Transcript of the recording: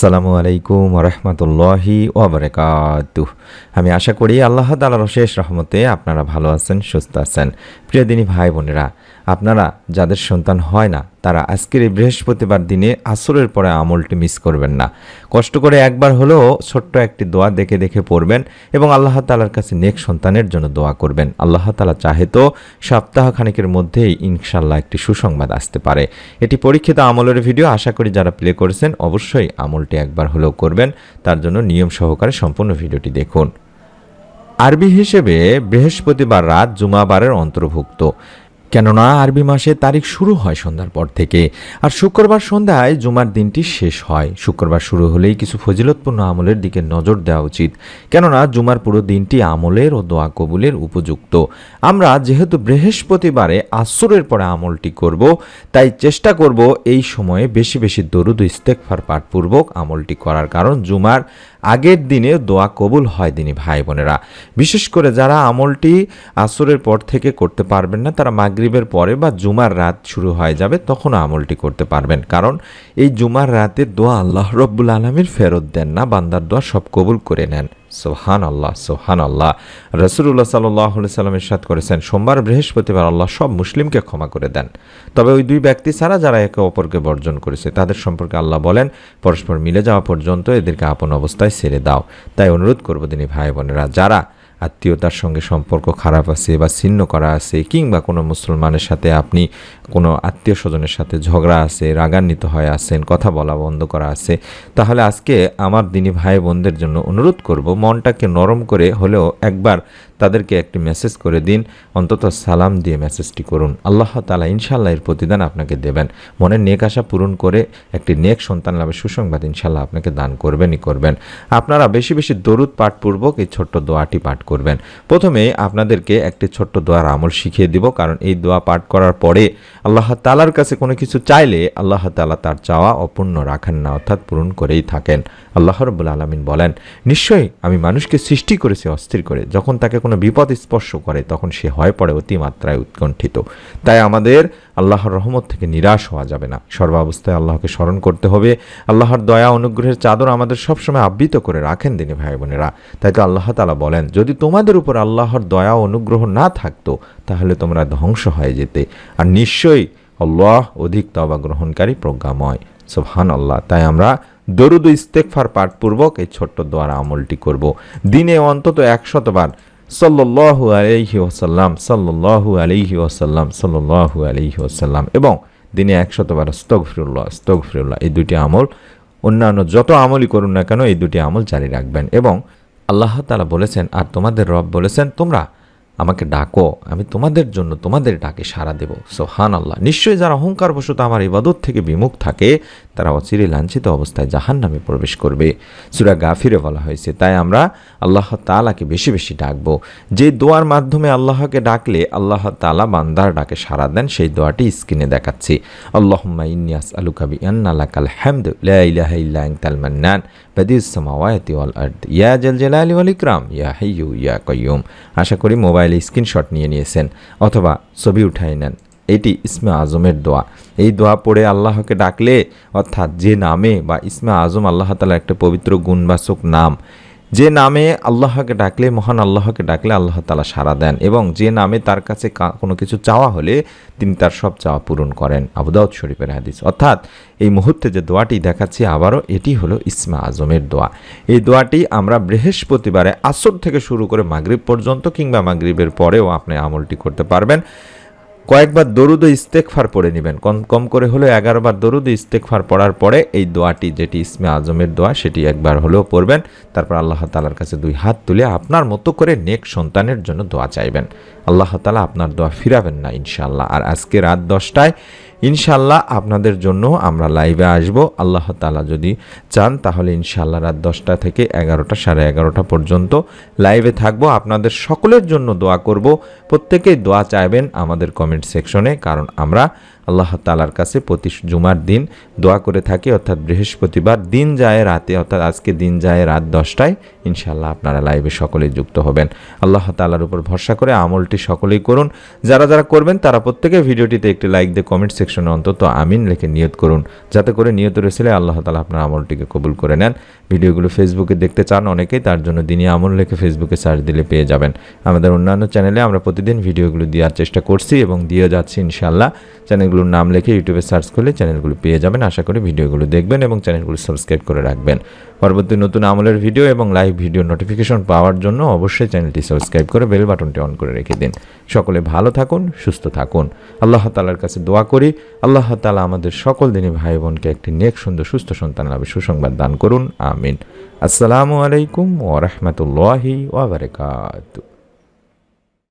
আসসালামু আলাইকুম রহমতুল্লাহি ওবরাকাতু আমি আশা করি আল্লাহ তালার শেষ রহমতে আপনারা ভালো আছেন, সুস্থ আছেন। প্রিয় দিনী ভাই বোনেরা, আপনারা যাদের সন্তান হয় না তারা আজকের এই বৃহস্পতিবার দিনে আসরের পরে আমলটি মিস করবেন না। কষ্ট করে একবার হলেও ছোট্ট একটি দোয়া দেখে দেখে পড়বেন এবং আল্লাহ তালার কাছে নেক সন্তানের জন্য দোয়া করবেন। আল্লাহ তালা চাহে তো সপ্তাহ খানিকের মধ্যেই ইনশাল্লাহ একটি সুসংবাদ আসতে পারে। এটি পরীক্ষিত আমলের ভিডিও, আশা করি যারা প্লে করেছেন অবশ্যই আমলটি একবার হলেও করবেন। তার জন্য নিয়ম সহকারে সম্পূর্ণ ভিডিওটি দেখুন। আরবি হিসেবে বৃহস্পতিবার রাত জুমাবারের অন্তর্ভুক্ত। কেননা আরবি মাসে তারিখ শুরু হয় সন্ধ্যার পর থেকে, আর শুক্রবার সন্ধ্যায় জুমার দিনটি শেষ হয়। শুক্রবার শুরু হলেই কিছু ফজিলতপূর্ণ আমলের দিকে নজর দেওয়া উচিত। কেননা জুমার পুরো দিনটি আমলের ও দোয়া কবুলের উপযুক্ত। আমরা যেহেতু বৃহস্পতিবারে আসরের পরে আমলটি করব, তাই চেষ্টা করব এই সময়ে বেশি বেশি দরুদ ইস্তেকফার পাঠপূর্বক আমলটি করার। কারণ জুমার আগের দিনে দোয়া কবুল হয় দিনী ভাই বোনেরা। বিশেষ করে যারা আমলটি আসরের পর থেকে করতে পারবেন না, তারা মাগরীবের পরে বা জুমার রাত শুরু হয়ে যাবে, তখনও আমলটি করতে পারবেন। কারণ এই জুমার রাতে দোয়া আল্লাহ রব্বুল আলমীর ফেরত দেন না, বান্দার দোয়া সব কবুল করে নেন। সোহান আল্লাহ সোহান আল্লাহ রসুল্লাহ সাল্লাহ সাল্লাম করেছেন, সোমবার বৃহস্পতিবার আল্লাহ সব মুসলিমকে ক্ষমা করে দেন। তবে ওই দুই ব্যক্তি ছাড়া যারা একে অপরকে বর্জন করেছে, তাদের সম্পর্কে আল্লাহ বলেন, পরস্পর মিলে যাওয়া পর্যন্ত এদেরকে আপন অবস্থায় ছেড়ে দাও। তাই অনুরোধ করব তিনি ভাই বোনেরা যারা আত্মীয়তার সঙ্গে সম্পর্ক খারাপ আছে বা ছিন্ন করা আছে, কিংবা কোনো মুসলমানের সাথে আপনি কোনো আত্মীয় স্বজনের সাথে ঝগড়া আছে, রাগান্বিত হয়ে আছেন, কথা বলা বন্ধ করা আছে, তাহলে আজকে আমার দিনী ভাই বোনদের জন্য অনুরোধ করব, মনটাকে নরম করে হলেও একবার তাদেরকে একটি মেসেজ করে দিন, অন্তত সালাম দিয়ে মেসেজটি করুন। আল্লাহ তালা ইনশাল্লাহ এর প্রতিদান আপনাকে দেবেন। মনের নেক আশা পূরণ করে একটি নেক সন্তান লাভের সুসংবাদ ইনশাল্লাহ আপনাকে দান করবেনই করবেন। আপনারা বেশি বেশি দরুদ পাঠপূর্বক এই ছোট্ট দোয়াটি পাঠ করবেন। প্রথমে আপনাদেরকে একটি ছোট্ট দোয়ার আমল শিখিয়ে দিব, কারণ এই দোয়া পাঠ করার পরে আল্লাহ তালার কাছে কোনো কিছু চাইলে আল্লাহ তালা তার চাওয়া অপূর্ণ রাখেন না, অর্থাৎ পূরণ করেই থাকেন। আল্লাহ রব্বুল আলমিন বলেন, নিশ্চয়ই আমি মানুষকে সৃষ্টি করেছি অস্থির করে। যখন তাকে কোনো বিপদ স্পর্শ করে, তখন সে হয় পড়ে অতিমাত্রায় উৎকণ্ঠিত। তাই আমাদের আল্লাহর রহমত থেকে নিরাশ হওয়া যাবে না। সর্বাবস্থায় আল্লাহকে স্মরণ করতে হবে। আল্লাহর দয়া অনুগ্রহের চাদর আমাদের সবসময় আবৃত করে রাখেন দিনী ভাই বোনেরা। তাই তো আল্লাহ তালা বলেন, যদি তোমাদের উপর আল্লাহর দয়া অনুগ্রহ না থাকতো, তাহলে তোমরা ধ্বংস হয়ে যেতে। আর নিশ্চয়ই আল্লাহ অধিক তবা গ্রহণকারী প্রজ্ঞাময়। সোহান আল্লাহ তাই আমরা দরুদ ইস্তেকফার পাঠপূর্বক এই ছোট্ট দ্বারা আমলটি করব। দিনে অন্তত একশতবার সাল্লাল্লাহু আলহি ওসাল্লাম সাল্লু আলহি ওসাল্লাম সাল্লু আলহি ওসাল্লাম এবং দিনে একশতবার স্তগফিরুল্লাহ স্তগফিরুল্লাহ এই দুটি আমল, অন্যান্য যত আমলই করুন না কেন, এই দুটি আমল জারি রাখবেন এবং আল্লাহ তালা বলেছেন, আর তোমাদের রব বলেছেন, তোমরা আমাকে ডাকো, আমি তোমাদের জন্য তোমাদের ডাকে সাড়া দেব। সোহান আল্লাহ নিশ্চয়ই যারা অহংকার বশত আমার ইবাদত থেকে বিমুখ থাকে, তারা অচিরে লাঞ্ছিত অবস্থায় জাহান নামে প্রবেশ করবে। সুরা গাফিরে বলা হয়েছে, তাই আমরা আল্লাহ তালাকে বেশি বেশি ডাকবো। যে দোয়ার মাধ্যমে আল্লাহকে ডাকলে আল্লাহ তালা বান্দার ডাকে সাড়া দেন, সেই দোয়াটি স্ক্রিনে দেখাচ্ছি। আল্লাহম্মা ইন্নিয়াস আলুকাবি আন্নালাকাল হ্যামদ ইলাহা ওয়াল আরদ। ইয়া জাল জালালি ওয়াল ইকরাম, ইয়া হাইয়ু ইয়া কাইয়ুম আশা করি মোবাইলে স্ক্রিনশট নিয়ে নিয়েছেন অথবা ছবি উঠাই নেন। এটি ইসমে আজমের দোয়া। এই দোয়া পড়ে আল্লাহকে ডাকলে অর্থাৎ যে নামে বা ইসমে আজম আল্লাহ তালা একটা পবিত্র গুণবাচক নাম যে নামে আল্লাহকে ডাকলে, মহান আল্লাহকে ডাকলে আল্লাহ তালা সাড়া দেন এবং যে নামে তার কাছে কোনো কিছু চাওয়া হলে তিনি তার সব চাওয়া পূরণ করেন। আবুদাউদ শরীফের হাদিস। অর্থাৎ এই মুহূর্তে যে দোয়াটি দেখাচ্ছি আবারও এটি হলো ইসমা আজমের দোয়া। এই দোয়াটি আমরা বৃহস্পতিবারে আসর থেকে শুরু করে মাগরিব পর্যন্ত কিংবা মাগরিবের পরেও আপনি আমলটি করতে পারবেন। কয়েকবার দরুদ ইস্তেকফার পড়ে নেবেন। কম কম করে হলেও এগারোবার দরুদ ইস্তেকফার পড়ার পরে এই দোয়াটি, যেটি ইসমে আজমের দোয়া, সেটি একবার হলেও পড়বেন। তারপর আল্লাহ তালার কাছে দুই হাত তুলে আপনার মতো করে নেক সন্তানের জন্য দোয়া চাইবেন। আল্লাহ তালা আপনার দোয়া ফিরাবেন না ইনশাল্লাহ আর আজকে রাত দশটায় ইনশাল্লাহ আপনাদের জন্য আমরা লাইভে আসব। আল্লাহ তালা যদি চান, তাহলে ইনশাল্লাহ রাত দশটা থেকে এগারোটা, সাড়ে এগারোটা পর্যন্ত লাইভে থাকব। আপনাদের সকলের জন্য দোয়া করব। প্রত্যেকেই দোয়া চাইবেন আমাদের কমেন্ট সেকশনে, কারণ আমরা আল্লাহ তালার কাছে প্রতি জুমার দিন দোয়া করে থাকি, অর্থাৎ বৃহস্পতিবার দিন যায় রাতে, অর্থাৎ আজকে দিন যায় রাত দশটায়। ইনশাল্লাহ আপনারা লাইভে সকলেই যুক্ত হবেন। আল্লাহ তালার উপর ভরসা করে আমলটি সকলেই করুন। যারা যারা করবেন, তারা প্রত্যেকে ভিডিওটিতে একটি লাইক দিয়ে কমেন্ট সেকশনে অন্তত আমিন লিখে নিয়ত করুন। যাতে করে নিয়ত রয়েছে আল্লাহ তালা আপনার আমলটিকে কবুল করে নেন। ভিডিওগুলো ফেসবুকে দেখতে চান অনেকেই, তার জন্য দিনই আমল লিখে ফেসবুকে সার্চ দিলে পেয়ে যাবেন। আমাদের অন্যান্য চ্যানেলে আমরা প্রতিদিন ভিডিওগুলো দেওয়ার চেষ্টা করছি এবং দিয়ে যাচ্ছি ইনশাল্লাহ চ্যানেলগুলোর নাম লিখে ইউটিউবে সার্চ করলে চ্যানেলগুলো পেয়ে যাবেন। আশা করি ভিডিওগুলো দেখবেন এবং চ্যানেলগুলো সাবস্ক্রাইব করে রাখবেন। পরবর্তী নতুন আমলের ভিডিও এবং লাইভ ভিডিও নোটিফিকেশন পাওয়ার জন্য অবশ্যই চ্যানেলটি সাবস্ক্রাইব করে বেল বাটনটি অন করে রেখে দিন। সকলে ভালো থাকুন, সুস্থ থাকুন। আল্লাহ তালার কাছে দোয়া করি। আল্লাহ তালা আমাদের সকল দিনই ভাই বোনকে একটি নেক, সুন্দর, সুস্থ সন্তান লাভে সুসংবাদ দান করুন। আমিন। আসসালামু আলাইকুম ওরহমতুল্লাহি ওবরাকাতু